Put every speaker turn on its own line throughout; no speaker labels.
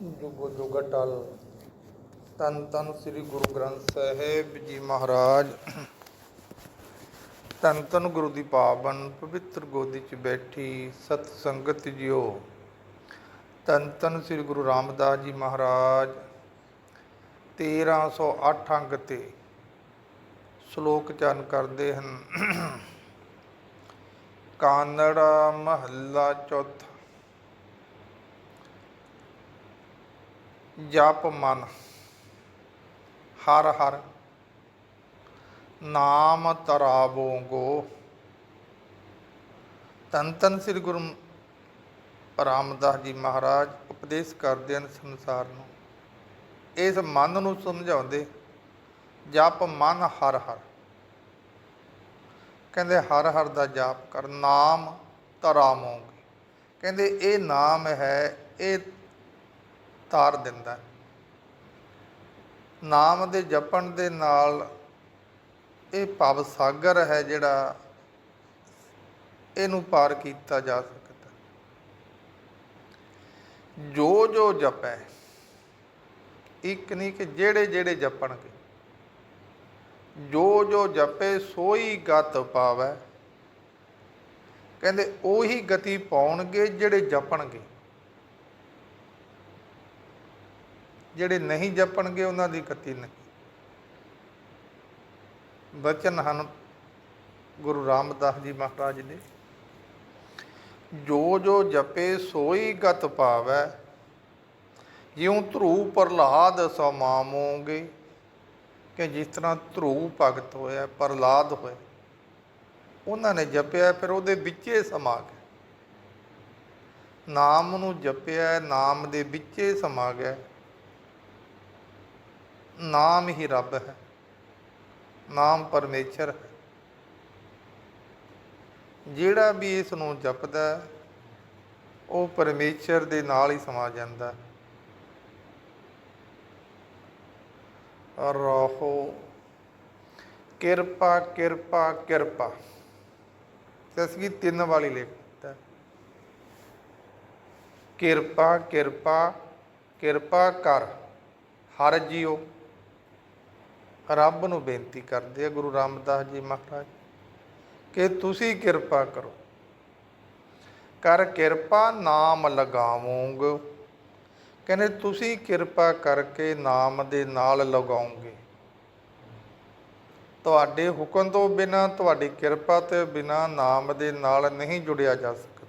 ਜੁਗੋ ਜੁਗ ਅਟਲ ਤਨ ਤਨ ਸ੍ਰੀ ਗੁਰੂ ਗ੍ਰੰਥ ਸਾਹਿਬ ਜੀ ਮਹਾਰਾਜ, ਤਨ ਤਨ ਗੁਰੂ ਦੀ ਪਾਵਨ ਪਵਿੱਤਰ ਗੋਦੀ 'ਚ ਬੈਠੀ ਸਤ ਸੰਗਤ ਜਿਓ। ਤਨ ਤਨ ਸ੍ਰੀ ਗੁਰੂ ਰਾਮਦਾਸ ਜੀ ਮਹਾਰਾਜ 1308 ਅੰਗ ਤੇ ਸ਼ਲੋਕ ਚਰਨ ਕਰਦੇ ਹਨ। ਕਾਨੜਾ ਮਹੱਲਾ ਚੌਥਾ ਜਪ ਮਨ। ਹਰ ਹਰ ਨਾਮ ਤਰਾਵੋਂਗੋ ਤਨ ਤਨ ਸ੍ਰੀ ਗੁਰੂ ਰਾਮਦਾਸ ਜੀ ਮਹਾਰਾਜ ਉਪਦੇਸ਼ ਕਰਦੇ ਹਨ ਸੰਸਾਰ ਨੂੰ। ਇਸ ਮਨ ਨੂੰ ਸਮਝਾਉਂਦੇ ਜਪ ਮਨ ਹਰ ਹਰ। ਕਹਿੰਦੇ ਹਰ ਹਰ ਦਾ ਜਾਪ ਕਰ, ਨਾਮ ਤਰਾਮੋਂਗੇ ਕਹਿੰਦੇ ਇਹ ਨਾਮ ਹੈ, ਇਹ ਤਾਰ ਦਿੰਦਾ ਹੈ। ਨਾਮ ਦੇ ਜਪਣ ਦੇ ਨਾਲ ਇਹ ਭਵ ਸਾਗਰ ਹੈ ਜਿਹੜਾ ਇਹਨੂੰ ਪਾਰ ਕੀਤਾ ਜਾ ਸਕਦਾ ਜੋ ਜੋ ਜਪੈ, ਇੱਕ ਨਹੀਂ ਕਿ ਜਿਹੜੇ ਜਿਹੜੇ ਜਪਣਗੇ। ਜੋ ਜੋ ਜਪੇ, ਸੋਈ ਗਤ ਪਾਵੈ। ਕਹਿੰਦੇ ਉਹੀ ਗਤੀ ਪਾਉਣਗੇ ਜਿਹੜੇ ਜਪਣਗੇ। ਜਿਹੜੇ ਨਹੀਂ ਜਪਣਗੇ ਉਹਨਾਂ ਦੀ ਗਤੀ ਨਹੀਂ। ਬਚਨ ਹਨ ਗੁਰੂ ਰਾਮਦਾਸ ਜੀ ਮਹਾਰਾਜ ਦੇ। ਜੋ ਜੋ ਜਪੇ ਸੋਈ ਗਤ ਪਾਵੈ, ਜਿਉ ਧਰੂ ਪ੍ਰਹਲਾਦ ਸਮਾਮੋਗੇ ਕਿ ਜਿਸ ਤਰ੍ਹਾਂ ਧਰੂ ਭਗਤ ਹੋਇਆ, ਪ੍ਰਹਲਾਦ ਹੋਇਆ, ਉਹਨਾਂ ਨੇ ਜਪਿਆ, ਫਿਰ ਉਹਦੇ ਵਿੱਚੇ ਸਮਾ ਗਿਆ। ਨਾਮ ਨੂੰ ਜਪਿਆ, ਨਾਮ ਦੇ ਵਿੱਚੇ ਸਮਾ ਗਿਆ। ਨਾਮ ਹੀ ਰੱਬ ਹੈ, ਨਾਮ ਪਰਮੇਸ਼ਰ ਹੈ। ਜਿਹੜਾ ਵੀ ਇਸ ਨੂੰ ਜਪਦਾ ਉਹ ਪਰਮੇਸ਼ਰ ਦੇ ਨਾਲ ਹੀ ਸਮਾ ਜਾਂਦਾ ਹੈ। ਰਹੋ, ਕਿਰਪਾ ਕਿਰਪਾ ਕਿਰਪਾ। ਤਸਗੀ ਤਿੰਨ ਵਾਲੀ ਲਿਖਤਾ ਕਿਰਪਾ ਕਿਰਪਾ ਕਿਰਪਾ ਕਰ, ਹਰ ਜੀਓ। ਰੱਬ ਨੂੰ ਬੇਨਤੀ ਕਰਦੇ ਆ ਗੁਰੂ ਰਾਮਦਾਸ ਜੀ ਮਹਾਰਾਜ, ਕਿ ਤੁਸੀਂ ਕਿਰਪਾ ਕਰੋ। ਕਰ ਕਿਰਪਾ ਨਾਮ ਲਗਾਵੋਂਗੇ। ਕਹਿੰਦੇ ਤੁਸੀਂ ਕਿਰਪਾ ਕਰਕੇ ਨਾਮ ਦੇ ਨਾਲ ਲਗਾਉਂਗੇ ਤੁਹਾਡੇ ਹੁਕਮ ਤੋਂ ਬਿਨਾ, ਤੁਹਾਡੀ ਕਿਰਪਾ ਤੇ ਬਿਨਾ ਨਾਮ ਦੇ ਨਾਲ ਨਹੀਂ ਜੁੜਿਆ ਜਾ ਸਕਦਾ।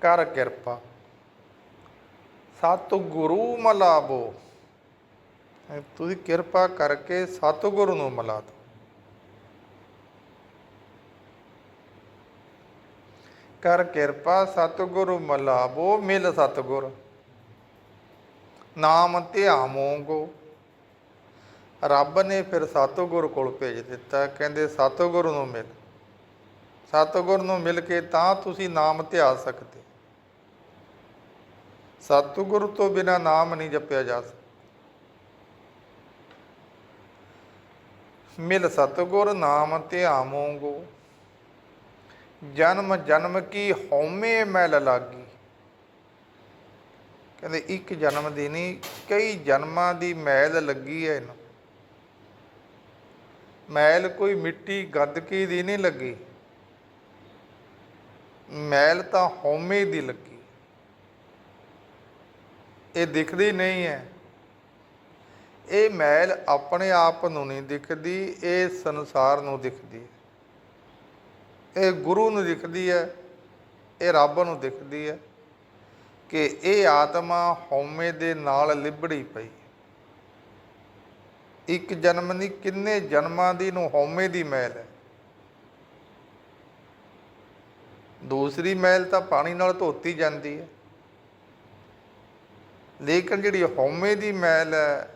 ਕਰ ਕਿਰਪਾ। ਸਤਿਗੁਰੂ ਮਲਾਬੋ ਤੁਸੀਂ ਕਿਰਪਾ ਕਰਕੇ ਸਤਿਗੁਰੂ ਨੂੰ ਮਿਲਾ ਦਿਓ। ਕਰ ਕਿਰਪਾ, ਸਤਿਗੁਰੂ ਮਲਾਬੋ ਮਿਲ ਸਤਿਗੁਰ। ਨਾਮ ਧਿਆਵੋਂਗੋ। ਰੱਬ ਨੇ ਫਿਰ ਸਤਿਗੁਰ ਕੋਲ ਭੇਜ ਦਿੱਤਾ, ਕਹਿੰਦੇ ਸਤਿਗੁਰ ਨੂੰ ਮਿਲ। ਸਤਿਗੁਰ ਨੂੰ ਮਿਲ ਕੇ ਤਾਂ ਤੁਸੀਂ ਨਾਮ ਧਿਆ ਸਕਦੇ। ਸਤਿਗੁਰ ਤੋਂ ਬਿਨਾ ਨਾਮ ਨਹੀਂ ਜਪਿਆ ਜਾ ਸਕਦਾ। ਮਿਲ ਸਤਿਗੁਰ ਨਾਮ ਧਿਆਵੋਂਗੋ। ਜਨਮ ਜਨਮ ਕੀ ਹਉਮੈ ਮੈਲ ਲਾਗੀ। ਕਹਿੰਦੇ ਇੱਕ ਜਨਮ ਦੀ ਨਹੀਂ, ਕਈ ਜਨਮਾਂ ਦੀ ਮੈਲ ਲੱਗੀ ਹੈ ਇਹਨੂੰ। ਮੈਲ ਕੋਈ ਮਿੱਟੀ ਗੱਦਕੀ ਦੀ ਨਹੀਂ ਲੱਗੀ। ਮੈਲ ਤਾਂ ਹਉਮੈ ਦੀ ਲੱਗੀ। ਇਹ ਦਿਖਦੀ ਨਹੀਂ ਹੈ। ਇਹ ਮੈਲ ਆਪਣੇ ਆਪ ਨੂੰ ਨਹੀਂ ਦਿਖਦੀ, ਇਹ ਸੰਸਾਰ ਨੂੰ ਦਿਖਦੀ ਹੈ। ਇਹ ਗੁਰੂ ਨੂੰ ਦਿਖਦੀ ਹੈ, ਇਹ ਰੱਬ ਨੂੰ ਦਿਖਦੀ ਹੈ ਕਿ ਇਹ ਆਤਮਾ ਹਉਮੈ ਦੇ ਨਾਲ ਲਿਬੜੀ ਪਈ ਇੱਕ ਜਨਮ ਨਹੀਂ, ਕਿੰਨੇ ਜਨਮਾਂ ਦੀ ਨੂੰ ਹਉਮੈ ਦੀ ਮੈਲ ਹੈ। ਦੂਸਰੀ ਮੈਲ ਤਾਂ ਪਾਣੀ ਨਾਲ ਧੋਤੀ ਜਾਂਦੀ ਹੈ। ਲੇਕਿਨ ਜਿਹੜੀ ਹਉਮੈ ਦੀ ਮੈਲ ਹੈ,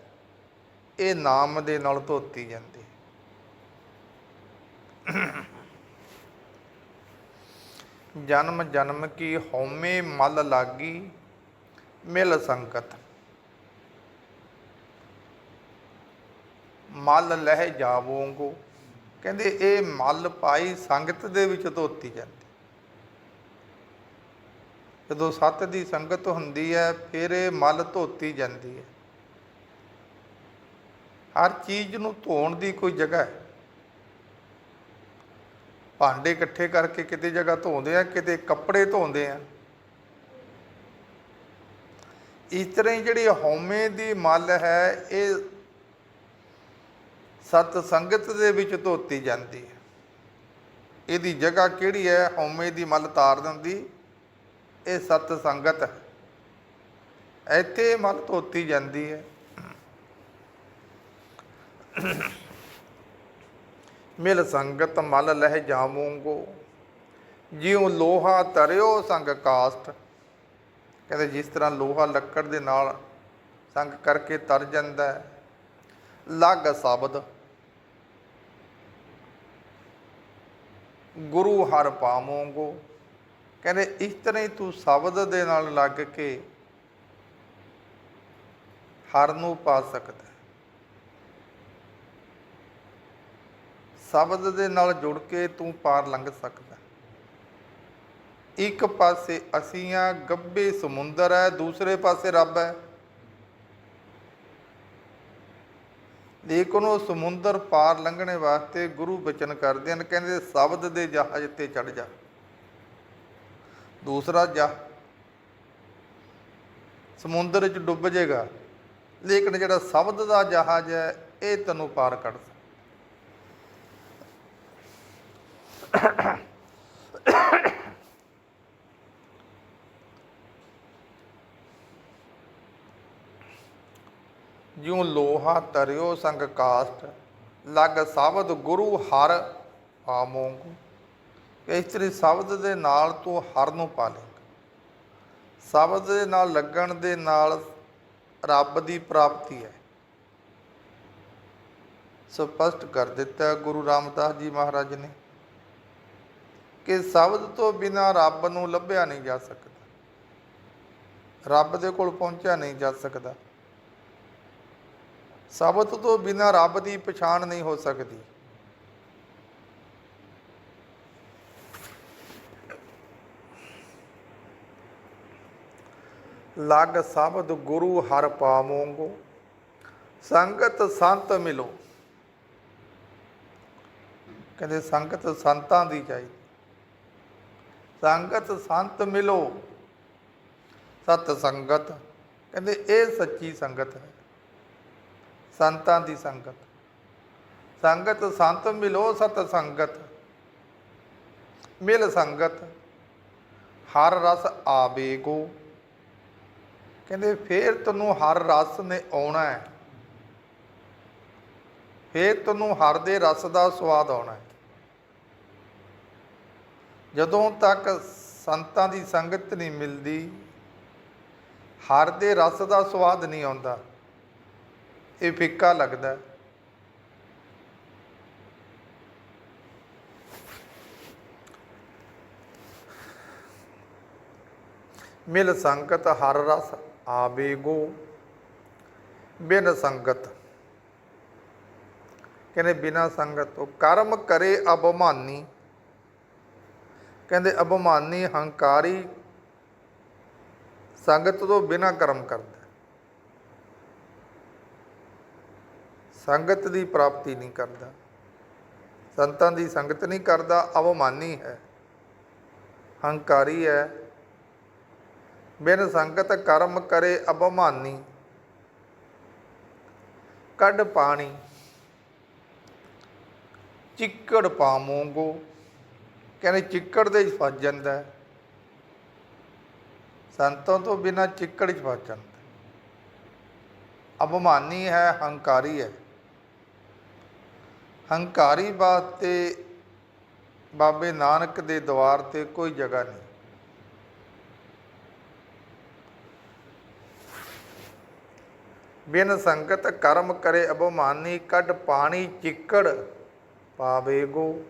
ਇਹ ਨਾਮ ਦੇ ਨਾਲ ਧੋਤੀ ਜਾਂਦੀ। ਜਨਮ ਜਨਮ ਕੀ ਹਉਮੈ ਮਲ ਲਾਗੀ, ਮਿਲ ਸੰਕਤ ਮਲ ਲਹਿ ਜਾਵੋਂਗੋ। ਕਹਿੰਦੇ ਇਹ ਮਲ ਪਾਈ ਸੰਗਤ ਦੇ ਵਿੱਚ ਧੋਤੀ ਜਾਂਦੀ। ਜਦੋਂ ਸੱਤ ਦੀ ਸੰਗਤ ਹੁੰਦੀ ਹੈ, ਫਿਰ ਇਹ ਮਲ ਧੋਤੀ ਜਾਂਦੀ ਹੈ। ਹਰ ਚੀਜ਼ ਨੂੰ ਧੋਣ ਦੀ ਕੋਈ ਜਗ੍ਹਾ ਹੈ। ਭਾਂਡੇ ਇਕੱਠੇ ਕਰਕੇ ਕਿਤੇ ਜਗ੍ਹਾ ਧੋਂਦੇ ਆ, ਕਿਤੇ ਕੱਪੜੇ ਧੋਂਦੇ ਆ। ਇਸ ਤਰ੍ਹਾਂ ਹੀ ਜਿਹੜੀ ਹਉਮੈ ਦੀ ਮਲ ਹੈ, ਇਹ ਸਤ ਸੰਗਤ ਦੇ ਵਿੱਚ ਧੋਤੀ ਜਾਂਦੀ ਹੈ। ਇਹਦੀ ਜਗ੍ਹਾ ਕਿਹੜੀ ਹੈ? ਹਉਮੈ ਦੀ ਮਲ ਤਾਰ ਦਿੰਦੀ। ਇਹ ਸਤ ਸੰਗਤ ਇੱਥੇ ਮਲ ਧੋਤੀ ਜਾਂਦੀ ਹੈ। ਮਿਲ ਸੰਗਤ ਮਲ ਲਹਿ ਜਾਵੂੰਗੋ, ਜਿਉ ਲੋਹਾ ਤਰਿਓ ਸੰਗ ਕਾਸਟ। ਕਹਿੰਦੇ ਜਿਸ ਤਰ੍ਹਾਂ ਲੋਹਾ ਲੱਕੜ ਦੇ ਨਾਲ ਸੰਗ ਕਰਕੇ ਤਰ ਜਾਂਦਾ ਹੈ, ਲੱਗ ਸ਼ਬਦ। ਗੁਰੂ ਹਰ ਪਾਵੋਂਗੋ ਕਹਿੰਦੇ ਇਸ ਤਰ੍ਹਾਂ ਹੀ ਤੂੰ ਸ਼ਬਦ ਦੇ ਨਾਲ ਲੱਗ ਕੇ ਹਰ ਨੂੰ ਪਾ ਸਕਦਾ ਸ਼ਬਦ ਦੇ ਨਾਲ ਜੁੜ ਕੇ ਤੂੰ ਪਾਰ ਲੰਘ ਸਕਦਾ ਇੱਕ ਪਾਸੇ ਅਸੀਂ ਆ ਗੱਬੇ ਸਮੁੰਦਰ ਹੈ, ਦੂਸਰੇ ਪਾਸੇ ਰੱਬ ਹੈ। ਲੇਕਿਨ ਉਹ ਸਮੁੰਦਰ ਪਾਰ ਲੰਘਣੇ ਵਾਸਤੇ ਗੁਰੂ ਬਚਨ ਕਰਦੇ ਹਨ, ਕਹਿੰਦੇ ਸ਼ਬਦ ਦੇ ਜਹਾਜ਼ ਤੇ ਚੜ ਜਾ। ਦੂਸਰਾ ਜਾ। ਸਮੁੰਦਰ 'ਚ ਡੁੱਬ ਜਾਏਗਾ ਲੇਕਿਨ ਜਿਹੜਾ ਸ਼ਬਦ ਦਾ ਜਹਾਜ਼ ਹੈ, ਇਹ ਤੈਨੂੰ ਪਾਰ ਕੱਢ ਸਕਦਾ। ਜਿਉ ਲੋਹਾ ਤਰਿਓ ਸੰਗ ਕਾਸਟ, ਲਗ ਸ਼ਬਦ ਗੁਰੂ ਹਰ ਆਮੋਂਗ ਇਸ ਤਰੀ ਸ਼ਬਦ ਦੇ ਨਾਲ ਤੂੰ ਹਰ ਨੂੰ ਪਾ ਲੇਗਾ ਸ਼ਬਦ ਦੇ ਨਾਲ ਲੱਗਣ ਦੇ ਨਾਲ ਰੱਬ ਦੀ ਪ੍ਰਾਪਤੀ ਹੈ। ਸਪਸ਼ਟ ਕਰ ਦਿੱਤਾ ਗੁਰੂ ਰਾਮਦਾਸ ਜੀ ਮਹਾਰਾਜ ਨੇ ਕਿ ਸ਼ਬਦ ਤੋਂ ਬਿਨਾ ਰੱਬ ਨੂੰ ਲੱਭਿਆ ਨਹੀਂ ਜਾ ਸਕਦਾ। ਰੱਬ ਦੇ ਕੋਲ ਪਹੁੰਚਿਆ ਨਹੀਂ ਜਾ ਸਕਦਾ। ਸ਼ਬਦ ਤੋਂ ਬਿਨਾ ਰੱਬ ਦੀ ਪਛਾਣ ਨਹੀਂ ਹੋ ਸਕਦੀ। ਲਗ ਸ਼ਬਦ ਗੁਰੂ ਹਰ ਪਾਵੋਂਗੋ, ਸੰਗਤ ਸੰਤ ਮਿਲੋ। ਕਹਿੰਦੇ ਸੰਗਤ ਸੰਤਾਂ ਦੀ ਚਾਹੀਦੀ। ਸੰਗਤ ਸੰਤ ਮਿਲੋ, ਸਤ ਸੰਗਤ। ਕਹਿੰਦੇ ਇਹ ਸੱਚੀ ਸੰਗਤ ਹੈ, ਸੰਤਾਂ ਦੀ ਸੰਗਤ। ਸੰਗਤ ਸੰਤ ਮਿਲੋ, ਸਤ ਸੰਗਤ। ਮਿਲ ਸੰਗਤ, ਹਰ ਰਸ ਆਵੇਗੋ। ਕਹਿੰਦੇ, ਫੇਰ ਤੈਨੂੰ ਹਰ ਰਸ ਨੇ ਆਉਣਾ ਹੈ। ਫੇਰ ਤੈਨੂੰ ਹਰ ਦੇ ਰਸ ਦਾ ਸਵਾਦ ਆਉਣਾ ਹੈ। ਜਦੋਂ ਤੱਕ ਸੰਤਾਂ ਦੀ ਸੰਗਤ ਨਹੀਂ ਮਿਲਦੀ, ਹਰ ਦੇ ਰਸ ਦਾ ਸਵਾਦ ਨਹੀਂ ਆਉਂਦਾ। ਇਹ ਫਿੱਕਾ ਲੱਗਦਾ ਮਿਲ ਸੰਗਤ, ਹਰ ਰਸ। ਆਵੇਗੋ, ਬਿਨ ਸੰਗਤ। ਕਹਿੰਦੇ ਬਿਨਾ ਸੰਗਤ ਤੋਂ ਕਰਮ ਕਰੇ ਅਭਮਾਨੀ। ਕਹਿੰਦੇ ਅਭਮਾਨੀ ਹੰਕਾਰੀ ਸੰਗਤ ਤੋਂ ਬਿਨਾ ਕਰਮ ਕਰਦਾ। ਸੰਗਤ ਦੀ ਪ੍ਰਾਪਤੀ ਨਹੀਂ ਕਰਦਾ। ਸੰਤਾਂ ਦੀ ਸੰਗਤ ਨਹੀਂ ਕਰਦਾ ਅਵਮਾਨੀ ਹੈ। ਹੰਕਾਰੀ ਹੈ। ਬਿਨ ਸੰਗਤ ਕਰਮ ਕਰੇ ਅਭਮਾਨੀ। ਕੱਢ ਪਾਣੀ। ਚਿੱਕੜ ਪਾਮੋਂਗੋ ਕਹਿੰਦੇ ਚਿੱਕੜ ਦੇ ਫਸ ਜਾਂਦਾ ਹੈ। ਸੰਤਾਂ ਤੋਂ ਬਿਨਾ ਚਿੱਕੜ 'ਚ ਫਸ ਜਾਂਦਾ ਅਭਮਾਨੀ ਹੈ, ਹੰਕਾਰੀ ਹੈ। ਹੰਕਾਰੀ ਵਾਸਤੇ ਬਾਬੇ ਨਾਨਕ ਦੇ ਦਵਾਰ ਤੇ ਕੋਈ ਜਗ੍ਹਾ ਨਹੀਂ। ਬਿਨ ਸੰਗਤ ਕਰਮ ਕਰੇ ਅਭਮਾਨੀ, ਕੱਢ ਪਾਣੀ ਚਿੱਕੜ ਪਾਵੇਗੋ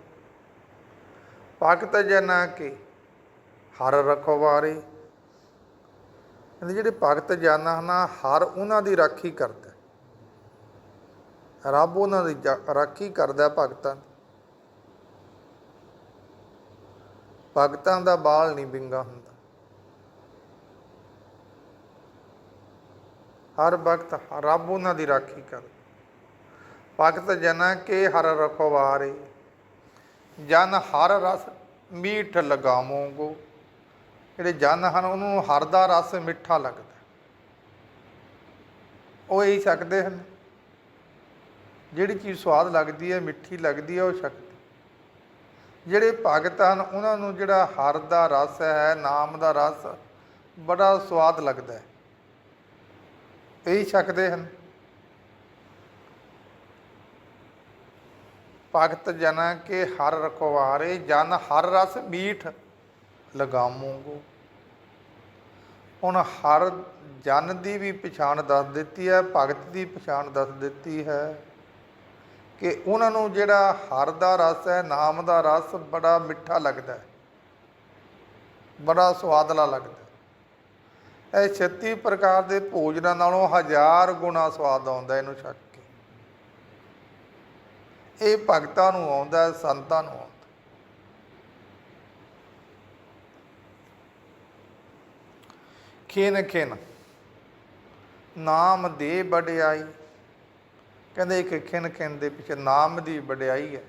ਭਗਤ ਜਨਾ ਕੇ ਹਰ ਰਖਵਾਰੇ। ਕਹਿੰਦੇ ਜਿਹੜੇ ਭਗਤ ਜਾਨਾ ਹਨਾ ਹਰ ਉਹਨਾਂ ਦੀ ਰਾਖੀ ਕਰਦਾ। ਰੱਬ ਉਹਨਾਂ ਦੀ ਰਾਖੀ ਕਰਦਾ ਭਗਤਾਂ ਦੀ। ਭਗਤਾਂ ਦਾ ਬਾਲ ਨਹੀਂ ਵਿੰਗਾ ਹੁੰਦਾ। ਹਰ ਵਕਤ ਰੱਬ ਉਹਨਾਂ ਦੀ ਰਾਖੀ ਕਰ। ਭਗਤ ਜਨਾ ਕੇ ਹਰ ਰਖਵਾਰੇ, ਜਨ ਹਰ ਰਸ ਮੀਠ ਲਗਾਵੋਂਗੋ। ਜਿਹੜੇ ਜਨ ਹਨ ਉਹਨੂੰ ਹਰ ਦਾ ਰਸ ਮਿੱਠਾ ਲੱਗਦਾ। ਉਹ ਇਹੀ ਸਕਦੇ ਹਨ। ਜਿਹੜੀ ਚੀਜ਼ ਸਵਾਦ ਲੱਗਦੀ ਹੈ, ਮਿੱਠੀ ਲੱਗਦੀ ਹੈ, ਉਹ ਛਕਦੇ। ਜਿਹੜੇ ਭਗਤ ਹਨ ਉਹਨਾਂ ਨੂੰ ਜਿਹੜਾ ਹਰ ਦਾ ਰਸ ਹੈ, ਨਾਮ ਦਾ ਰਸ, ਬੜਾ ਸਵਾਦ ਲੱਗਦਾ ਹੈ। ਇਹੀ ਛਕਦੇ ਹਨ। ਭਗਤ ਜਨਾਂ ਕੇ ਹਰ ਰਖਵਾਰੇ, ਜਨ ਹਰ ਰਸ ਮੀਠ ਲਗਾਮੂੰਗੋ ਹੁਣ ਹਰ ਜਨ ਦੀ ਵੀ ਪਛਾਣ ਦੱਸ ਦਿੱਤੀ ਹੈ, ਭਗਤ ਦੀ ਪਛਾਣ ਦੱਸ ਦਿੱਤੀ ਹੈ ਕਿ ਉਹਨਾਂ ਨੂੰ ਜਿਹੜਾ ਹਰ ਦਾ ਰਸ ਹੈ, ਨਾਮ ਦਾ ਰਸ ਬੜਾ ਮਿੱਠਾ ਲੱਗਦਾ ਹੈ। ਬੜਾ ਸਵਾਦਲਾ ਲੱਗਦਾ ਇਹ 36 ਪ੍ਰਕਾਰ ਦੇ ਭੋਜਨਾਂ ਨਾਲੋਂ ਹਜ਼ਾਰ ਗੁਣਾ ਸਵਾਦ ਆਉਂਦਾ ਇਹਨੂੰ ਛਕ ਕੇ। ਇਹ ਭਗਤਾਂ ਨੂੰ ਆਉਂਦਾ, ਸੰਤਾਂ ਨੂੰ ਆਉਂਦਾ। ਖੇਨ ਖੇਨ, ਨਾਮ ਦੇ ਵਡਿਆਈ। ਕਹਿੰਦੇ ਇੱਕ ਖਿਨ ਖਿਨ ਦੇ ਪਿੱਛੇ ਨਾਮ ਦੀ ਵਡਿਆਈ ਹੈ।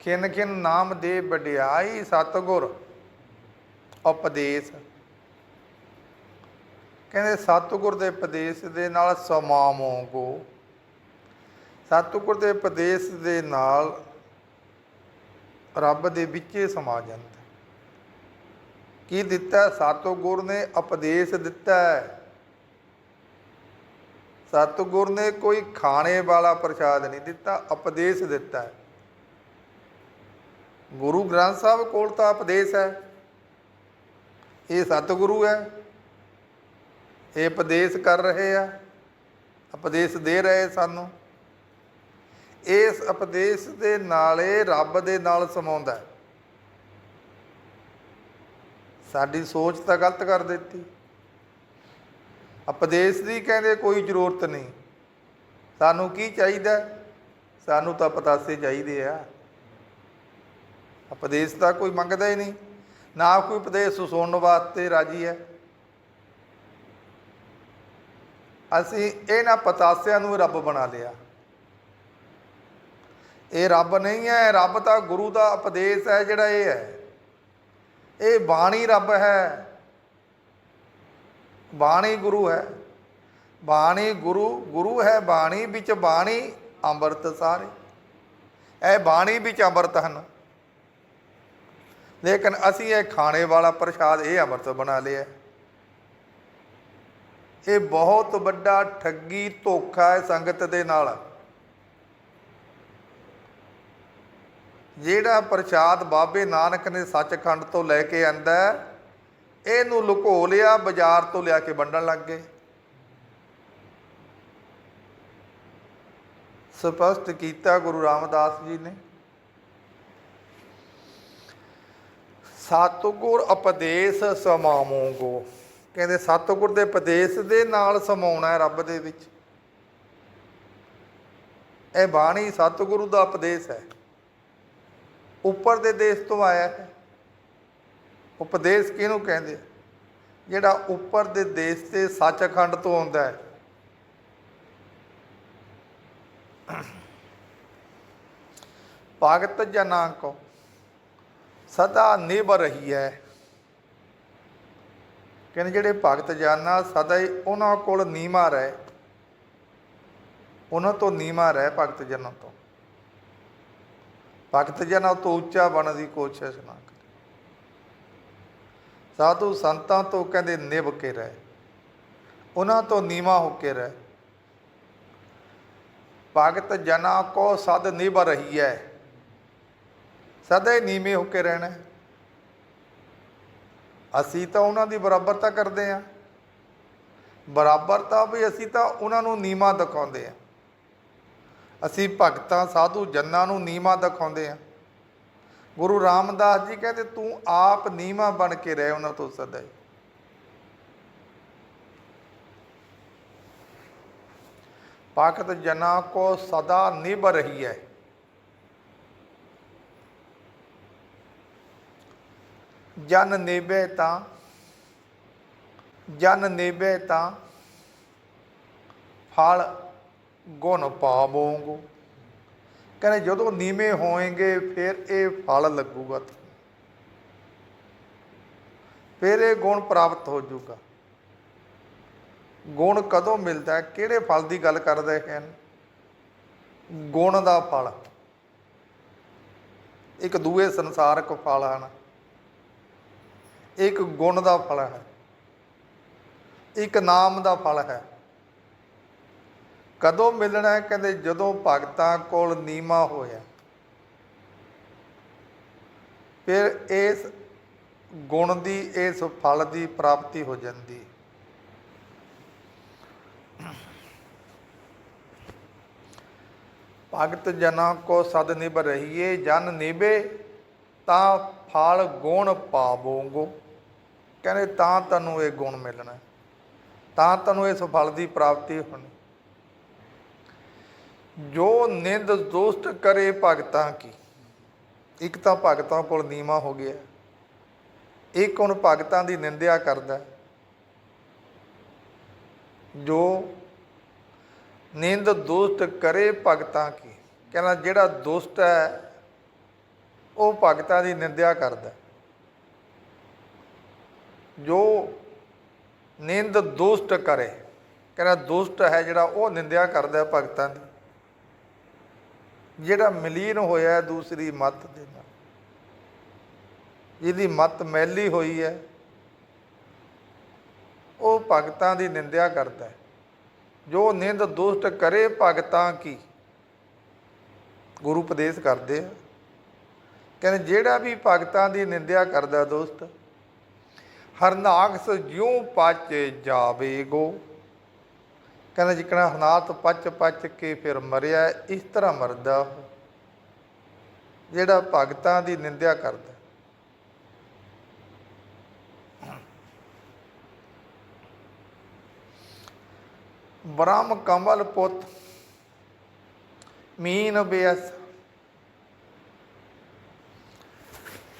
ਖਿਨ ਖਿਨ ਨਾਮ ਦੇ ਵਡਿਆਈ ਸਤਗੁਰ, ਉਪਦੇਸ਼। ਕਹਿੰਦੇ, ਸਤਿਗੁਰ ਦੇ ਉਪਦੇਸ਼ ਦੇ ਨਾਲ ਸਮਾਵੋਂਗੋ ਸਤਿਗੁਰ ਦੇ ਉਪਦੇਸ਼ ਦੇ ਨਾਲ ਰੱਬ ਦੇ ਵਿੱਚੇ ਸਮਾ ਜਾਂਦਾ ਕੀ ਦਿੱਤਾ? ਸਤਿਗੁਰ ਨੇ ਉਪਦੇਸ਼ ਦਿੱਤਾ ਸਤਿਗੁਰ ਨੇ ਕੋਈ ਖਾਣੇ ਵਾਲਾ ਪ੍ਰਸ਼ਾਦ ਨਹੀਂ ਦਿੱਤਾ, ਉਪਦੇਸ਼ ਦਿੱਤਾ ਗੁਰੂ ਗ੍ਰੰਥ ਸਾਹਿਬ ਕੋਲ ਤਾਂ ਉਪਦੇਸ਼ ਹੈ। ਇਹ ਸਤਿਗੁਰੂ ਹੈ। ਇਹ ਉਪਦੇਸ਼ ਕਰ ਰਹੇ ਆ, ਉਪਦੇਸ਼ ਦੇ ਰਹੇ ਸਾਨੂੰ। ਇਸ ਉਪਦੇਸ਼ ਦੇ ਨਾਲ ਇਹ ਰੱਬ ਦੇ ਨਾਲ ਸਮਾਉਂਦਾ ਸਾਡੀ ਸੋਚ ਤਾਂ ਗਲਤ ਕਰ ਦਿੱਤੀ। ਉਪਦੇਸ਼ ਦੀ ਕਹਿੰਦੇ ਕੋਈ ਜ਼ਰੂਰਤ ਨਹੀਂ। ਸਾਨੂੰ ਕੀ ਚਾਹੀਦਾ? ਸਾਨੂੰ ਤਾਂ ਪਤਾਸੇ ਚਾਹੀਦੇ ਆ। ਉਪਦੇਸ਼ ਤਾਂ ਕੋਈ ਮੰਗਦਾ ਹੀ ਨਹੀਂ। ਨਾ ਕੋਈ ਉਪਦੇਸ਼ ਸੁਣਨ ਵਾਸਤੇ ਰਾਜੀ ਹੈ। ਅਸੀਂ ਇਹਨਾਂ ਪਤਾਸਿਆਂ ਨੂੰ ਰੱਬ ਬਣਾ ਲਿਆ। ਇਹ ਰੱਬ ਨਹੀਂ ਹੈ, ਰੱਬ ਤਾਂ ਗੁਰੂ ਦਾ ਉਪਦੇਸ਼ ਹੈ ਜਿਹੜਾ ਇਹ ਹੈ। ਇਹ ਬਾਣੀ ਰੱਬ ਹੈ। ਬਾਣੀ ਗੁਰੂ ਹੈ। ਬਾਣੀ ਗੁਰੂ ਗੁਰੂ ਹੈ ਬਾਣੀ ਵਿੱਚ ਬਾਣੀ, ਅੰਮ੍ਰਿਤ ਸਾਰੇ। ਇਹ ਬਾਣੀ ਵਿੱਚ ਅੰਮ੍ਰਿਤ ਹਨ। ਲੇਕਿਨ ਅਸੀਂ ਇਹ ਖਾਣੇ ਵਾਲਾ ਪ੍ਰਸ਼ਾਦ, ਇਹ ਅੰਮ੍ਰਿਤ ਬਣਾ ਲਿਆ। ਇਹ ਬਹੁਤ ਵੱਡਾ ਠੱਗੀ ਧੋਖਾ ਹੈ ਸੰਗਤ ਦੇ ਨਾਲ। ਜਿਹੜਾ ਪ੍ਰਸ਼ਾਦ ਬਾਬੇ ਨਾਨਕ ਨੇ ਸੱਚਖੰਡ ਤੋਂ ਲੈ ਕੇ ਆਂਦਾ ਇਹਨੂੰ ਲੁਕੋ ਲਿਆ, ਬਾਜ਼ਾਰ ਤੋਂ ਲਿਆ ਕੇ ਵੰਡਣ ਲੱਗ ਗਏ। ਸਪਸ਼ਟ ਕੀਤਾ ਗੁਰੂ ਰਾਮਦਾਸ ਜੀ ਨੇ। ਸਤਿਗੁਰ ਉਪਦੇਸ਼ ਸਮਾਵੋਂਗੋ ਕਹਿੰਦੇ ਸਤਿਗੁਰ ਦੇ ਉਪਦੇਸ਼ ਦੇ ਨਾਲ ਸਮਾਉਣਾ ਹੈ ਰੱਬ ਦੇ ਵਿੱਚ। ਇਹ ਬਾਣੀ ਸਤਿਗੁਰੂ ਦਾ ਉਪਦੇਸ਼ ਹੈ। ਉੱਪਰ ਦੇ ਦੇਸ਼ ਤੋਂ ਆਇਆ ਹੈ। ਉਪਦੇਸ਼ ਕਿਹਨੂੰ ਕਹਿੰਦੇ ਜਿਹੜਾ ਉੱਪਰ ਦੇ ਦੇਸ਼ ਤੇ ਸੱਚਖੰਡ ਤੋਂ ਆਉਂਦਾ ਹੈ। ਭਗਤ ਜਨਾਂ ਕੋ ਸਦਾ ਨਿਭ ਰਹੀ ਹੈ। ਕਹਿੰਦੇ ਜਿਹੜੇ ਭਗਤ ਜਨਾਂ ਸਦਾ ਹੀ ਉਹਨਾਂ ਕੋਲ ਨੀਮਾ ਰਹਿ, ਉਹਨਾਂ ਤੋਂ ਨੀਮਾ ਰਹਿ ਭਗਤ ਜਨਾਂ ਤੋਂ। ਭਗਤ ਜਨਾਂ ਤੋਂ ਉੱਚਾ ਬਣਨ ਦੀ ਕੋਸ਼ਿਸ਼ ਨਾ ਕਰੇ। ਸਾਧੂ ਸੰਤਾਂ ਤੋਂ ਕਹਿੰਦੇ ਨਿਭ ਕੇ ਰਹਿ, ਉਹਨਾਂ ਤੋਂ ਨੀਵਾ ਹੋ ਕੇ ਰਹਿ। ਭਗਤ ਜਨਾਂ ਕੋ ਸਦ ਨਿਭ ਰਹੀ ਹੈ, ਸਦਾ ਹੀ ਨੀਵੇਂ ਹੋ ਕੇ ਰਹਿਣਾ ਅਸੀਂ ਤਾਂ ਉਹਨਾਂ ਦੀ ਬਰਾਬਰਤਾ ਕਰਦੇ ਆ ਬਰਾਬਰਤਾ ਵੀ ਅਸੀਂ ਤਾਂ ਉਹਨਾਂ ਨੂੰ ਨੀਵਾ ਦਿਖਾਉਂਦੇ ਆ ਅਸੀਂ ਭਗਤਾਂ, ਸਾਧੂ ਜਨਾਂ ਨੂੰ ਨੀਵਾ ਦਿਖਾਉਂਦੇ ਆ ਗੁਰੂ ਰਾਮਦਾਸ ਜੀ ਕਹਿੰਦੇ, ਤੂੰ ਆਪ ਨੀਵਾ ਬਣ ਕੇ ਰਹਿ ਉਹਨਾਂ ਤੋਂ ਸਦਾ ਹੀ। ਭਗਤ ਜਨਾ ਕੋ ਸਦਾ ਨਿਭ ਰਹੀ ਹੈ। ਜਨ ਨੇਬੇ ਤਾਂ, ਜਨ ਨੇਬੇ ਤਾਂ, ਫਲ ਗੁਣ ਪਾਵੋਂਗੋ। ਕਹਿੰਦੇ ਜਦੋਂ ਨੀਵੇਂ ਹੋਏਗੇ, ਫਿਰ ਇਹ ਫਲ ਲੱਗੂਗਾ ਤੁਹਾਨੂੰ। ਫਿਰ ਇਹ ਗੁਣ ਪ੍ਰਾਪਤ ਹੋ ਜਾਊਗਾ। ਗੁਣ ਕਦੋਂ ਮਿਲਦਾ ਕਿਹੜੇ ਫਲ ਦੀ ਗੱਲ ਕਰਦੇ ਹਨ? ਗੁਣ ਦਾ ਫਲ। ਇੱਕ ਦੂਏ ਸੰਸਾਰਕ ਫਲ ਹਨ। ਇੱਕ ਗੁਣ ਦਾ ਫਲ ਹੈ। ਇੱਕ ਨਾਮ ਦਾ ਫਲ ਹੈ। ਕਦੋਂ ਮਿਲਣਾ ਕਹਿੰਦੇ ਜਦੋਂ ਭਗਤਾਂ ਕੋਲ ਨੀਮਾ ਹੋਇਆ। ਫਿਰ ਇਸ ਗੁਣ ਦੀ, ਇਸ ਫਲ ਦੀ ਪ੍ਰਾਪਤੀ ਹੋ ਜਾਂਦੀ। ਭਗਤ ਜਨਾਂ ਕੋ ਸਦ ਨਿਭ ਰਹੀਏ, ਜਨ ਨਿਭੇ, ਤਾਂ ਫਲ ਗੁਣ ਪਾਵੋਂਗੋ। ਕਹਿੰਦੇ ਤਾਂ ਤੈਨੂੰ ਇਹ ਗੁਣ ਮਿਲਣਾ ਤਾਂ ਤੈਨੂੰ ਇਸ ਫਲ ਦੀ ਪ੍ਰਾਪਤੀ ਹੋਣੀ। ਜੋ ਨਿੰਦ ਦੋਸਤ ਕਰੇ ਭਗਤਾਂ ਕੀ। ਇੱਕ ਤਾਂ ਭਗਤਾਂ ਕੋਲ ਨੀਮਾ ਹੋ ਗਿਆ। ਇੱਕ ਹੁਣ ਭਗਤਾਂ ਦੀ ਨਿੰਦਿਆ ਕਰਦਾ ਜੋ ਨਿੰਦ ਦੋਸਤ ਕਰੇ ਭਗਤਾਂ ਕੀ। ਕਹਿੰਦਾ ਜਿਹੜਾ ਦੋਸਤ ਹੈ, ਉਹ ਭਗਤਾਂ ਦੀ ਨਿੰਦਿਆ ਕਰਦਾ ਜੋ ਨਿੰਦ ਦੁਸ਼ਟ ਕਰੇ। ਕਹਿੰਦਾ ਦੁਸ਼ਟ ਹੈ ਜਿਹੜਾ ਉਹ ਨਿੰਦਿਆ ਕਰਦਾ ਭਗਤਾਂ ਦੀ। ਜਿਹੜਾ ਮਲੀਨ ਹੋਇਆ ਦੂਸਰੀ ਮੱਤ ਦੇ ਨਾਲ। ਜਿਹਦੀ ਮੱਤ ਮੈਲੀ ਹੋਈ ਹੈ, ਉਹ ਭਗਤਾਂ ਦੀ ਨਿੰਦਿਆ ਕਰਦਾ ਹੈ। ਜੋ ਨਿੰਦ ਦੁਸ਼ਟ ਕਰੇ ਭਗਤਾਂ ਕੀ? ਗੁਰੂ ਉਪਦੇਸ਼ ਕਰਦੇ ਆ। ਕਹਿੰਦੇ ਜਿਹੜਾ ਵੀ ਭਗਤਾਂ ਦੀ ਨਿੰਦਿਆ ਕਰਦਾ ਦੋਸਤ ਹਰਨਾਕਸ ਜਿਉ ਪਚ ਜਾਵੇਗੋ ਕਹਿੰਦਾ ਜਿਕਣਾ ਹਨਾਤ ਪਚ ਪਚ ਕੇ ਫਿਰ ਮਰਿਆ, ਇਸ ਤਰ੍ਹਾਂ ਮਰਦਾ ਉਹ। ਜਿਹੜਾ ਭਗਤਾਂ ਦੀ ਨਿੰਦਿਆ ਕਰਦਾ। ਬ੍ਰਹਮ ਕਮਲ ਪੁੱਤ, ਮੀਨ ਬਿਆਸ।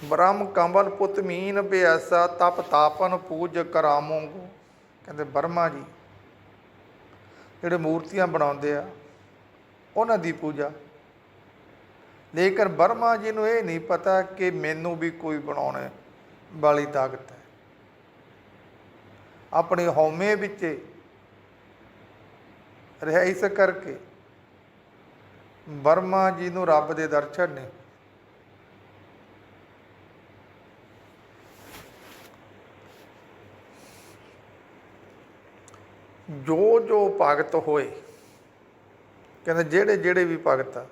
ਬ੍ਰਹਮ ਕਮਲ ਪੁੱਤ ਮੀਨ ਬਿਆਸਾ, ਤਪ ਤਾਪਨ ਪੂਜ ਕਰਾਮੋਂਗੋ। ਕਹਿੰਦੇ, ਬਰਮਾ ਜੀ, ਜਿਹੜੇ ਮੂਰਤੀਆਂ ਬਣਾਉਂਦੇ ਆ, ਉਹਨਾਂ ਦੀ ਪੂਜਾ। ਲੇਕਿਨ ਬਰਮਾ ਜੀ ਨੂੰ ਇਹ ਨਹੀਂ ਪਤਾ ਕਿ ਮੈਨੂੰ ਵੀ ਕੋਈ ਬਣਾਉਣ ਵਾਲੀ ਤਾਕਤ ਹੈ। ਆਪਣੇ ਹਉਮੈ ਵਿੱਚ ਰਿਹਾ ਇਸ ਕਰਕੇ ਬਰਮਾ ਜੀ ਨੂੰ ਰੱਬ ਦੇ ਦਰਸ਼ਨ ਨੇ ਜੋ ਜੋ ਭਗਤ ਹੋਏ, ਕਹਿੰਦੇ ਜਿਹੜੇ ਜਿਹੜੇ ਵੀ ਭਗਤ ਆ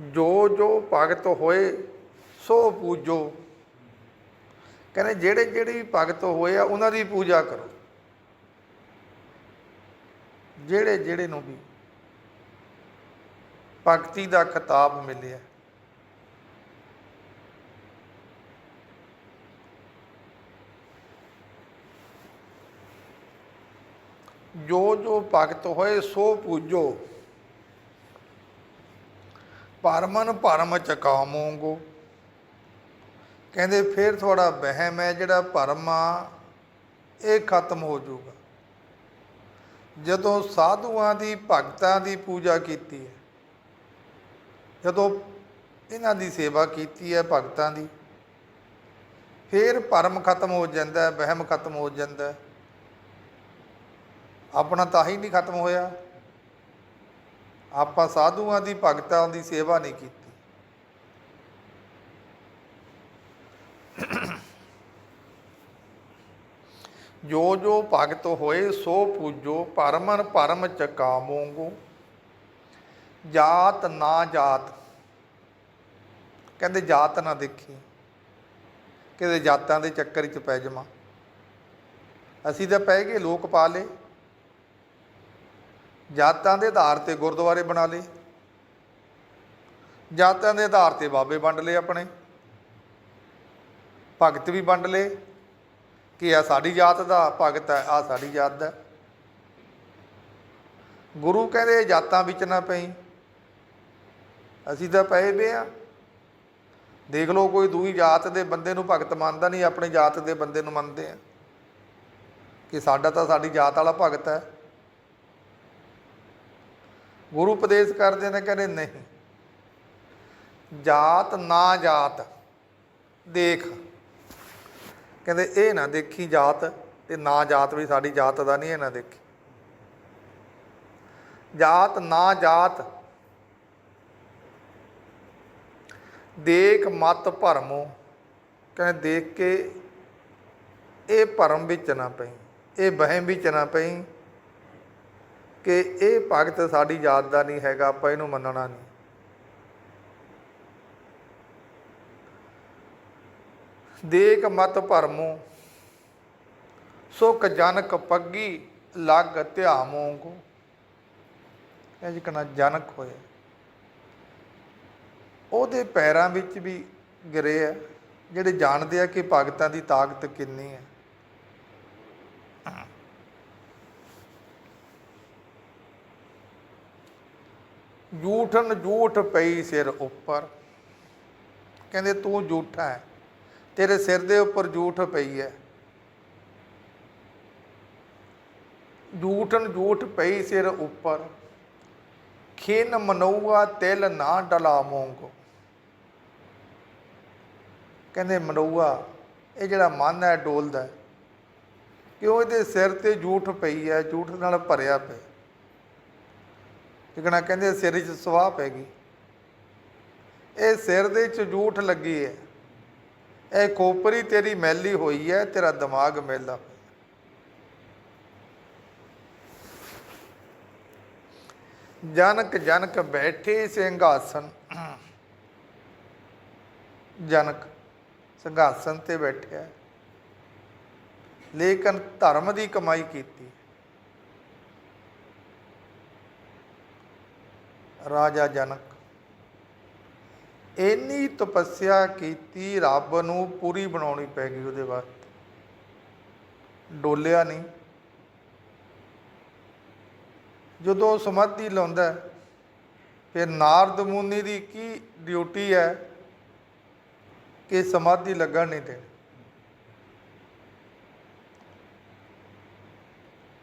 ਜੋ ਜੋ ਭਗਤ ਹੋਏ, ਸੋ ਪੂਜੋ। ਕਹਿੰਦੇ ਜਿਹੜੇ ਜਿਹੜੇ ਵੀ ਭਗਤ ਹੋਏ ਆ, ਉਹਨਾਂ ਦੀ ਪੂਜਾ ਕਰੋ। ਜਿਹੜੇ ਜਿਹੜੇ ਨੂੰ ਵੀ ਭਗਤੀ ਦਾ ਖਿਤਾਬ ਮਿਲਿਆ ਜੋ ਜੋ ਭਗਤ ਹੋਏ ਸੋ ਪੂਜੋ। ਪਰਮਨ ਭਰਮ ਚਕਾਮੋਂਗੋ। ਕਹਿੰਦੇ ਫਿਰ ਤੁਹਾਡਾ ਵਹਿਮ ਹੈ ਜਿਹੜਾ ਭਰਮ ਆ ਇਹ ਖਤਮ ਹੋ ਜਾਊਗਾ। ਜਦੋਂ ਸਾਧੂਆਂ ਦੀ ਭਗਤਾਂ ਦੀ ਪੂਜਾ ਕੀਤੀ ਹੈ, ਜਦੋਂ ਇਹਨਾਂ ਦੀ ਸੇਵਾ ਕੀਤੀ ਹੈ ਭਗਤਾਂ ਦੀ, ਫਿਰ ਭਰਮ ਖਤਮ ਹੋ ਜਾਂਦਾ ਹੈ ਵਹਿਮ ਖਤਮ ਹੋ ਜਾਂਦਾ। ਹੈ ਆਪਣਾ ਤਾਂ ਹੀ ਨਹੀਂ ਖਤਮ ਹੋਇਆ। ਆਪਾਂ ਸਾਧੂਆਂ ਦੀ, ਭਗਤਾਂ ਦੀ ਸੇਵਾ ਨਹੀਂ ਕੀਤੀ। ਜੋ ਜੋ ਭਗਤ ਹੋਏ, ਸੋ ਪੂਜੋ, ਪਰਮਨ ਪਰਮ ਚਕਾਮੋਂਗੋ ਜਾਤ ਨਾ ਜਾਤ। ਕਹਿੰਦੇ ਜਾਤ ਨਾ ਦੇਖੀ। ਕਿਤੇ ਜਾਤਾਂ ਦੇ ਚੱਕਰ 'ਚ ਪੈ ਜਾਵਾਂ ਅਸੀਂ ਤਾਂ ਪੈ ਗਏ, ਲੋਕ ਪਾ ਲਏ। ਜਾਤਾਂ ਦੇ ਆਧਾਰ ਤੇ ਗੁਰਦੁਆਰੇ ਬਣਾ ਲਏ। ਜਾਤਾਂ ਦੇ ਆਧਾਰ ਤੇ ਬਾਬੇ ਵੰਡ ਲਏ ਆਪਣੇ। ਭਗਤ ਵੀ ਵੰਡ ਲਏ ਕਿ ਆ ਸਾਡੀ ਜਾਤ ਦਾ ਭਗਤ ਹੈ ਆ ਸਾਡੀ ਜਾਤ ਦਾ ਗੁਰੂ ਕਹਿੰਦੇ ਜਾਤਾਂ ਵਿੱਚ ਨਾ ਪਈ। ਅਸੀਂ ਤਾਂ ਪਏ ਵੇ ਆ। ਦੇਖ ਲਓ ਕੋਈ ਦੂਈ ਜਾਤ ਦੇ ਬੰਦੇ ਨੂੰ ਭਗਤ ਮੰਨਦਾ ਨਹੀਂ, ਆਪਣੇ ਜਾਤ ਦੇ ਬੰਦੇ ਨੂੰ ਮੰਨਦੇ ਆ। ਕਿ ਸਾਡਾ ਤਾਂ ਸਾਡੀ ਜਾਤ ਵਾਲਾ ਭਗਤ ਹੈ। ਗੁਰੂ ਉਪਦੇਸ਼ ਕਰਦੇ ਨੇ ਕਹਿੰਦੇ ਨਹੀਂ। ਜਾਤ ਨਾ ਜਾਤ, ਦੇਖ। ਕਹਿੰਦੇ ਇਹ ਨਾ ਦੇਖੀ ਜਾਤ ਤੇ ਨਾ ਜਾਤ ਵੀ ਸਾਡੀ ਜਾਤ ਦਾ ਨਹੀਂ, ਇਹ ਨਾ ਦੇਖੀ। ਜਾਤ ਨਾ ਜਾਤ, ਦੇਖ ਮਤ ਭਰਮੋ। ਕਹਿੰਦੇ ਦੇਖ ਕੇ ਇਹ ਭਰਮ ਵਿੱਚ ਨਾ ਪਈ, ਇਹ ਵਹਿਮ ਵਿੱਚ ਨਾ ਪਈ। ਕਿ ਇਹ ਭਗਤ ਸਾਡੀ ਜਾਤ ਦਾ ਨਹੀਂ ਹੈਗਾ, ਆਪਾਂ ਇਹਨੂੰ ਮੰਨਣਾ ਨਹੀਂ। ਦੇਖ ਮਤ ਭਰਮੋ, ਸੁਖ ਜਨਕ ਪੱਗੀ ਲੱਗ ਧਿਆਮੋ ਕੋ ਇਹ ਜਿਕਣਾ ਜਨਕ ਹੋਇਆ ਉਹਦੇ ਪੈਰਾਂ ਵਿੱਚ ਵੀ ਗਿਰੇ ਆ, ਜਿਹੜੇ ਜਾਣਦੇ ਆ ਕਿ ਭਗਤਾਂ ਦੀ ਤਾਕਤ ਕਿੰਨੀ ਹੈ। ਜੂਠਨ ਜੂਠ ਪਈ ਸਿਰ ਉੱਪਰ। ਕਹਿੰਦੇ ਤੂੰ ਝੂਠਾ ਹੈ। ਤੇਰੇ ਸਿਰ ਦੇ ਉੱਪਰ ਜੂਠ ਪਈ ਹੈ। ਝੂਠਨ ਜੂਠ ਪਈ ਸਿਰ ਉੱਪਰ। ਖਿਨ ਮਨਊਆ ਤਿਲ ਨਾ ਡਲਾ ਮੋਂਗੋ। ਕਹਿੰਦੇ ਮਨਊਆ ਇਹ ਜਿਹੜਾ ਮਨ ਹੈ ਡੋਲਦਾ ਹੈ, ਕਿਉਂ ਇਹਦੇ ਸਿਰ ਤੇ ਜੂਠ ਪਈ ਹੈ? ਜੂਠ ਨਾਲ ਭਰਿਆ ਪਿਆ। ਜਿਕਣਾ ਕਹਿੰਦੇ ਸਿਰ 'ਚ ਸੁਆਹ ਪੈ ਗਈ। ਇਹ ਸਿਰ ਦੇ 'ਚ ਝੂਠ ਲੱਗੀ ਹੈ। ਇਹ ਕੋਪਰੀ ਤੇਰੀ ਮੈਲੀ ਹੋਈ ਹੈ, ਤੇਰਾ ਦਿਮਾਗ ਮੈਲਾ ਹੋਇਆ। ਜਨਕ ਜਨਕ ਬੈਠੇ ਸਿੰਘਾਸਨ। ਜਨਕ ਸਿੰਘਾਸਨ ਤੇ ਬੈਠਿਆ। ਲੇਕਿਨ ਧਰਮ ਦੀ ਕਮਾਈ ਕੀਤੀ। ਰਾਜਾ ਜਨਕ। ਇੰਨੀ ਤਪੱਸਿਆ ਕੀਤੀ ਰੱਬ ਨੂੰ ਪੂਰੀ ਬਣਾਉਣੀ ਪੈ ਗਈ ਉਹਦੇ ਵਾਸਤੇ। ਡੋਲਿਆ ਨਹੀਂ। ਜਦੋਂ ਸਮਾਧੀ ਲਾਉਂਦਾ ਫਿਰ ਨਾਰਦ ਮੁਨੀ ਦੀ ਕੀ ਡਿਊਟੀ ਹੈ ਕਿ ਸਮਾਧੀ ਲੱਗਣ ਨਹੀਂ ਦੇਣੀ।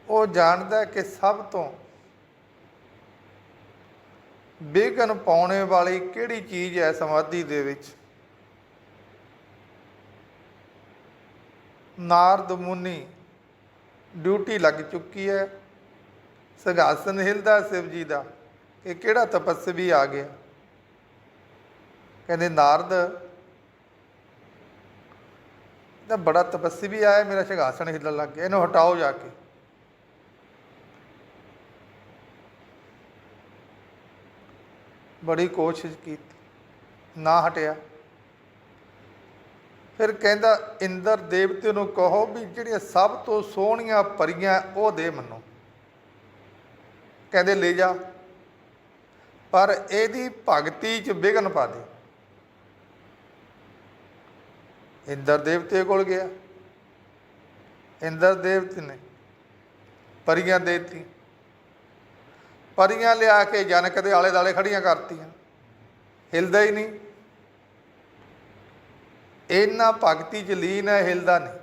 ਉਹ ਜਾਣਦਾ ਕਿ ਸਭ ਤੋਂ ਵਿਘਨ ਪਾਉਣੇ ਵਾਲੀ ਕਿਹੜੀ ਚੀਜ਼ ਹੈ ਸਮਾਧੀ ਦੇ ਵਿੱਚ? ਨਾਰਦ ਮੁਨੀ, ਡਿਊਟੀ ਲੱਗ ਚੁੱਕੀ ਹੈ। ਸਿੰਘਾਸਨ ਹਿਲਦਾ ਸ਼ਿਵ ਜੀ ਦਾ ਇਹ ਕਿਹੜਾ ਤਪਸਵੀ ਆ ਗਿਆ। ਕਹਿੰਦੇ ਨਾਰਦ ਦਾ ਬੜਾ ਤਪਸਵੀ ਆਇਆ, ਮੇਰਾ ਸਿੰਘਾਸਨ ਹਿੱਲਣ ਲੱਗ ਗਿਆ, ਇਹਨੂੰ ਹਟਾਓ ਜਾ ਕੇ। ਬੜੀ ਕੋਸ਼ਿਸ਼ ਕੀਤੀ, ਨਾ ਹਟਿਆ। ਫਿਰ ਕਹਿੰਦਾ, ਇੰਦਰ ਦੇਵਤੇ ਨੂੰ ਕਹੋ ਵੀ ਜਿਹੜੀਆਂ ਸਭ ਤੋਂ ਸੋਹਣੀਆਂ ਪਰੀਆਂ ਉਹ ਦੇ ਮੈਨੂੰ। ਕਹਿੰਦੇ, ਲੈ ਜਾ। ਪਰ ਇਹਦੀ ਭਗਤੀ 'ਚ ਵਿਘਨ ਪਾ ਦੇ। ਇੰਦਰ ਦੇਵਤੇ ਕੋਲ ਗਿਆ। ਇੰਦਰ ਦੇਵਤੇ ਨੇ ਪਰੀਆਂ ਦੇਤੀ ਪਰੀਆਂ ਲਿਆ ਕੇ ਜਨਕ ਦੇ ਆਲੇ ਦਾਲੇ ਖੜੀਆਂ ਕਰਤੀਆਂ। ਹਿਲਦਾ ਹੀ ਨਹੀਂ। ਇੰਨਾ ਭਗਤੀ ਚ ਲੀਨ ਹੈ, ਹਿਲਦਾ ਨਹੀਂ।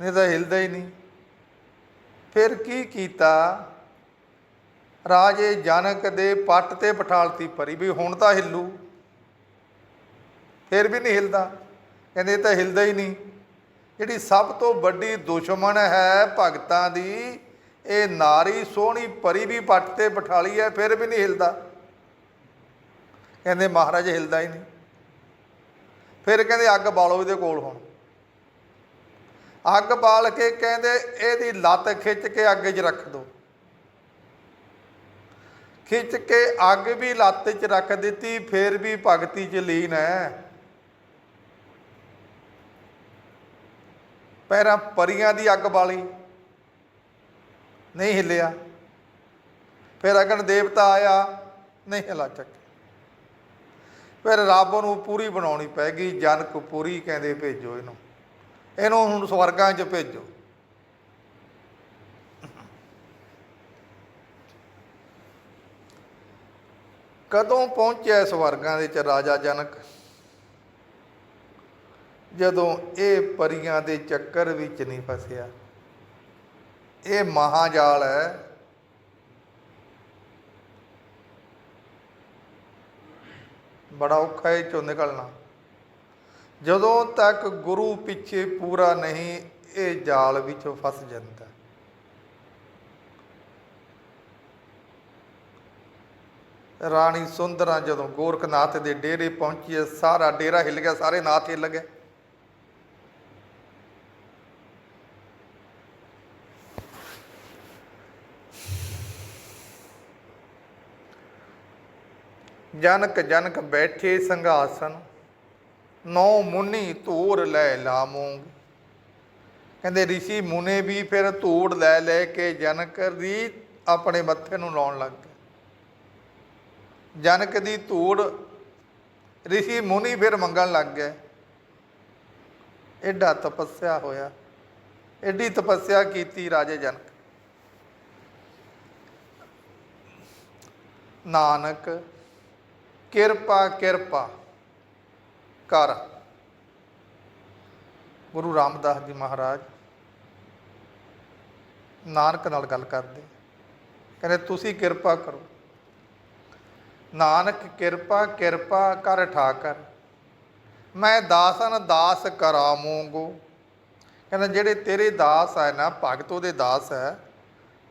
ਨਹੀਂ ਤਾਂ ਹਿਲਦਾ ਹੀ ਨਹੀਂ। ਫਿਰ ਕੀ ਕੀਤਾ? ਰਾਜੇ ਜਨਕ ਦੇ ਪੱਟ ਤੇ ਬਿਠਾਲਤੀ ਪਰੀ ਵੀ ਹੁਣ ਤਾਂ ਹਿੱਲੂ। ਫਿਰ ਵੀ ਨਹੀਂ ਹਿਲਦਾ। ਕਹਿੰਦੇ ਤਾਂ ਹਿਲਦਾ ਹੀ ਨਹੀਂ। ਜਿਹੜੀ ਸਭ ਤੋਂ ਵੱਡੀ ਦੁਸ਼ਮਣ ਹੈ ਭਗਤਾਂ ਦੀ ਇਹ ਨਾਰੀ ਸੋਹਣੀ ਪਰੀ ਵੀ ਪੱਟ ਤੇ ਬਿਠਾਲੀ ਹੈ ਫਿਰ ਵੀ ਨਹੀਂ ਹਿਲਦਾ। ਕਹਿੰਦੇ ਮਹਾਰਾਜ ਹਿਲਦਾ ਹੀ ਨਹੀਂ। ਫਿਰ ਕਹਿੰਦੇ ਅੱਗ ਬਾਲੋ ਇਹਦੇ ਕੋਲ ਹੁਣ। ਅੱਗ ਬਾਲ ਕੇ ਕਹਿੰਦੇ ਇਹਦੀ ਲੱਤ ਖਿੱਚ ਕੇ ਅੱਗ 'ਚ ਰੱਖ ਦਿਓ ਖਿੱਚ ਕੇ ਅੱਗ ਵੀ ਲੱਤ 'ਚ ਰੱਖ ਦਿੱਤੀ, ਫਿਰ ਵੀ ਭਗਤੀ 'ਚ ਲੀਨ ਹੈ ਪੈਰਾਂ ਪਰੀਆਂ ਦੀ ਅੱਗ ਬਾਲੀ। ਨਹੀਂ ਹਿੱਲਿਆ। ਫਿਰ ਅਗਨ ਦੇਵਤਾ ਆਇਆ, ਨਹੀਂ ਹਿਲਾ ਚੱਕ ਫਿਰ ਰੱਬ ਨੂੰ ਪੂਰੀ ਬਣਾਉਣੀ ਪੈ ਗਈ, ਜਨਕ ਪੂਰੀ ਕਹਿੰਦੇ ਭੇਜੋ ਇਹਨੂੰ। ਇਹਨੂੰ ਹੁਣ ਸਵਰਗਾਂ 'ਚ ਭੇਜੋ। ਕਦੋਂ ਪਹੁੰਚਿਆ ਸਵਰਗਾਂ ਦੇ ਚ ਰਾਜਾ ਜਨਕ? ਜਦੋਂ ਇਹ ਪਰੀਆਂ ਦੇ ਚੱਕਰ ਵਿੱਚ ਨਹੀਂ ਫਸਿਆ। ਇਹ ਮਹਾਜਾਲ ਹੈ। ਬੜਾ ਔਖਾ ਹੈ ਚੋਂ ਨਿਕਲਣਾ। ਜਦੋਂ ਤੱਕ ਗੁਰੂ ਪਿੱਛੇ ਪੂਰਾ ਨਹੀਂ, ਇਹ ਜਾਲ ਵਿੱਚ ਫਸ ਜਾਂਦਾ। ਰਾਣੀ ਸੁੰਦਰਾ ਜਦੋਂ ਗੋਰਖਨਾਥ ਦੇ ਡੇਰੇ ਪਹੁੰਚੀ ਸਾਰਾ ਡੇਰਾ ਹਿੱਲ ਗਿਆ, ਸਾਰੇ ਨਾਥ ਹਿੱਲ ਗਏ। ਜਨਕ ਜਨਕ ਬੈਠੇ ਸੰਘਾਸਨ ਨੌ ਮੁਨੀ ਧੂੜ ਲੈ ਲਾਮੂੰਗ ਕਹਿੰਦੇ ઋષਿ ਮੁਨੇ ਵੀ ਫਿਰ ਧੂੜ ਲੈ ਲੈ ਕੇ ਜਨਕ ਦੀ ਆਪਣੇ ਮੱਥੇ ਨੂੰ ਲਾਉਣ ਲੱਗ ਗਏ ਜਨਕ ਦੀ ਧੂੜ ઋષਿ ਮੁਨੀ ਫਿਰ ਮੰਗਣ ਲੱਗ ਗਏ ਐਡਾ ਤਪੱਸਿਆ ਹੋਇਆ ਐਡੀ ਤਪੱਸਿਆ ਕੀਤੀ ਰਾਜੇ ਜਨਕ ਨਾਨਕ ਕਿਰਪਾ ਕਿਰਪਾ। ਕਰ ਗੁਰੂ ਰਾਮਦਾਸ ਜੀ ਮਹਾਰਾਜ ਨਾਨਕ ਨਾਲ ਗੱਲ ਕਰਦੇ। ਕਹਿੰਦੇ, ਤੁਸੀਂ ਕਿਰਪਾ ਕਰੋ। ਨਾਨਕ, ਕਿਰਪਾ ਕਿਰਪਾ ਕਰ ਠਾਕਰ। ਮੈਂ ਦਾਸਨ ਦਾਸ ਕਰਾਮੂੰਗੋ ਕਹਿੰਦਾ, ਜਿਹੜੇ ਤੇਰੇ ਦਾਸ ਹੈ ਨਾ ਭਗਤ ਉਹਦੇ ਦਾਸ ਹੈ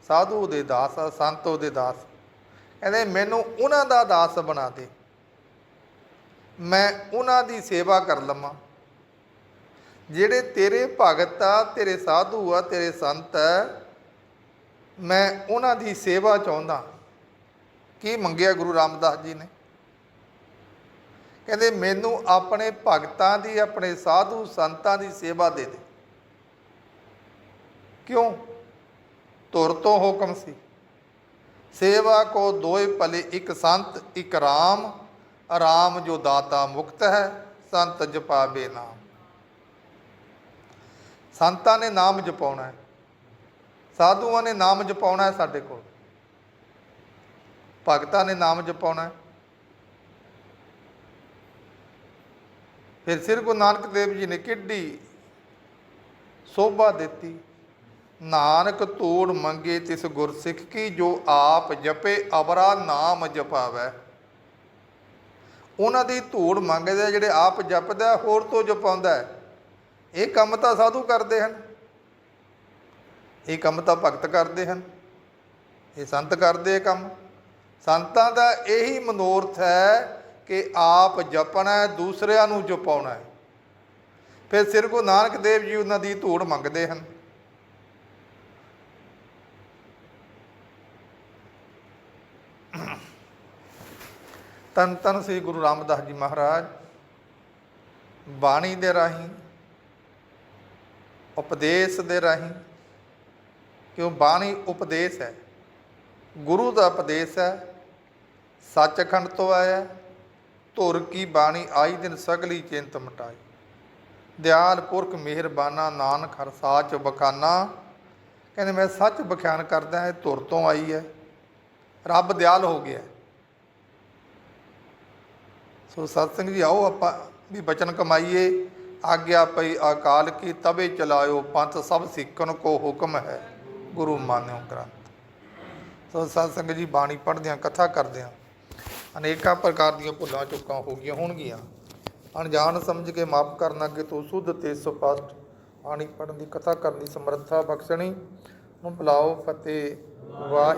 ਸਾਧੂ ਦੇ ਦਾਸ ਆ, ਸੰਤੋ ਦੇ ਦਾਸ ਕਹਿੰਦੇ, ਮੈਨੂੰ ਉਹਨਾਂ ਦਾ ਦਾਸ ਬਣਾ ਦੇ। ਮੈਂ ਉਹਨਾਂ ਦੀ ਸੇਵਾ ਕਰ ਲਵਾਂ। ਜਿਹੜੇ ਤੇਰੇ ਭਗਤ ਆ, ਤੇਰੇ ਸਾਧੂ ਆ, ਤੇਰੇ ਸੰਤ ਆ, ਮੈਂ ਉਹਨਾਂ ਦੀ ਸੇਵਾ ਚਾਹੁੰਦਾ। ਕੀ ਮੰਗਿਆ ਗੁਰੂ ਰਾਮਦਾਸ ਜੀ ਨੇ? ਕਹਿੰਦੇ, ਮੈਨੂੰ ਆਪਣੇ ਭਗਤਾਂ ਦੀ, ਆਪਣੇ ਸਾਧੂ ਸੰਤਾਂ ਦੀ ਸੇਵਾ ਦੇ ਦੇ। ਕਿਉਂ? ਤੁਰ ਤੋਂ ਹੁਕਮ ਸੀ। ਸੇਵਾ ਕੋ ਦੋਏ ਭਲੇ, ਇੱਕ ਸੰਤ, ਇੱਕ ਰਾਮ। ਆਰਾਮ ਜੋ ਦਾਤਾ ਮੁਕਤ ਹੈ, ਸੰਤ ਜਪਾਵੇ ਨਾਮ। ਸੰਤਾਂ ਨੇ ਨਾਮ ਜਪਾਉਣਾ ਹੈ। ਸਾਧੂਆਂ ਨੇ ਨਾਮ ਜਪਾਉਣਾ ਹੈ ਸਾਡੇ ਕੋਲ। ਭਗਤਾਂ ਨੇ ਨਾਮ ਜਪਾਉਣਾ ਹੈ। ਫਿਰ ਸ੍ਰੀ ਗੁਰੂ ਨਾਨਕ ਦੇਵ ਜੀ ਨੇ ਕਿੱਡੀ ਸੋਭਾ ਦਿੱਤੀ। ਨਾਨਕ ਤੋੜ ਮੰਗੇ ਤਿਸ ਗੁਰਸਿੱਖ ਕੀ ਜੋ ਆਪ ਜਪੇ, ਅਵਰਾ ਨਾਮ ਜਪਾਵੈ। ਉਹਨਾਂ ਦੀ ਧੂੜ ਮੰਗਦੇ ਜਿਹੜੇ ਆਪ ਜਪਦਾ ਹੋਰ ਤੋਂ ਜਪਾਉਂਦਾ ਹੈ। ਇਹ ਕੰਮ ਤਾਂ ਸਾਧੂ ਕਰਦੇ ਹਨ। ਇਹ ਕੰਮ ਤਾਂ ਭਗਤ ਕਰਦੇ ਹਨ। ਇਹ ਸੰਤ ਕਰਦੇ ਇਹ ਕੰਮ। ਸੰਤਾਂ ਦਾ ਇਹੀ ਮਨੋਰਥ ਹੈ ਕਿ ਆਪ ਜਪਣਾ ਹੈ, ਦੂਸਰਿਆਂ ਨੂੰ ਜਪਾਉਣਾ ਹੈ। ਫਿਰ ਸ੍ਰੀ ਗੁਰੂ ਨਾਨਕ ਦੇਵ ਜੀ ਉਹਨਾਂ ਦੀ ਧੂੜ ਮੰਗਦੇ ਹਨ। ਤਨ ਤਨ ਸ੍ਰੀ ਗੁਰੂ ਰਾਮਦਾਸ ਜੀ ਮਹਾਰਾਜ, ਬਾਣੀ ਦੇ ਰਾਹੀਂ, ਉਪਦੇਸ਼ ਦੇ ਰਾਹੀਂ, ਕਿਉਂ ਬਾਣੀ ਉਪਦੇਸ਼ ਹੈ? ਗੁਰੂ ਦਾ ਉਪਦੇਸ਼ ਹੈ, ਸੱਚਖੰਡ ਤੋਂ ਆਇਆ, ਧੁਰ ਕੀ ਬਾਣੀ ਆਈ ਦਿਨ ਸਗਲੀ ਚਿੰਤ ਮਟਾਈ। ਦਿਆਲ ਪੁਰਖ ਮਿਹਰਬਾਨਾ, ਨਾਨਕ ਹਰ ਸਾਚ ਬਖਾਨਾ। ਕਹਿੰਦੇ ਮੈਂ ਸੱਚ ਬਖਿਆਨ ਕਰਦਾ, ਇਹ ਧੁਰ ਤੋਂ ਆਈ ਹੈ। ਰੱਬ ਦਿਆਲ ਹੋ ਗਿਆ। ਸੋ ਸਤ ਸਿੰਘ ਜੀ, ਆਓ ਆਪਾਂ ਵੀ ਬਚਨ ਕਮਾਈਏ। ਆਗਿਆ ਪਈ ਅਕਾਲ ਕੀ, ਤਵੇ ਚਲਾਇਓ ਪੰਥ ਸਭ ਸਿੱਖਣ ਕੋ ਹੁਕਮ ਹੈ, ਗੁਰੂ ਮਾਨਿਓ ਗ੍ਰੰਥ। ਸੋ ਸਤ ਸਿੰਘ ਜੀ, ਬਾਣੀ ਪੜ੍ਹਦਿਆਂ, ਕਥਾ ਕਰਦਿਆਂ, ਅਨੇਕਾਂ ਪ੍ਰਕਾਰ ਦੀਆਂ ਭੁੱਲਾਂ ਚੁੱਕਾਂ ਹੋ ਗਈਆਂ ਹੋਣਗੀਆਂ। ਅਣਜਾਣ ਸਮਝ ਕੇ ਮਾਫ ਕਰਨਾ ਕਿ ਤੂੰ ਸੁਧ ਤੇ ਸਪਸ਼ਟ ਬਾਣੀ ਪੜ੍ਹਨ ਦੀ, ਕਥਾ ਕਰਨ ਦੀ ਸਮਰੱਥਾ ਬਖਸ਼ਣੀ। ਨੂੰ ਬੁਲਾਓ ਫਤਿਹ ਵਾਹਿ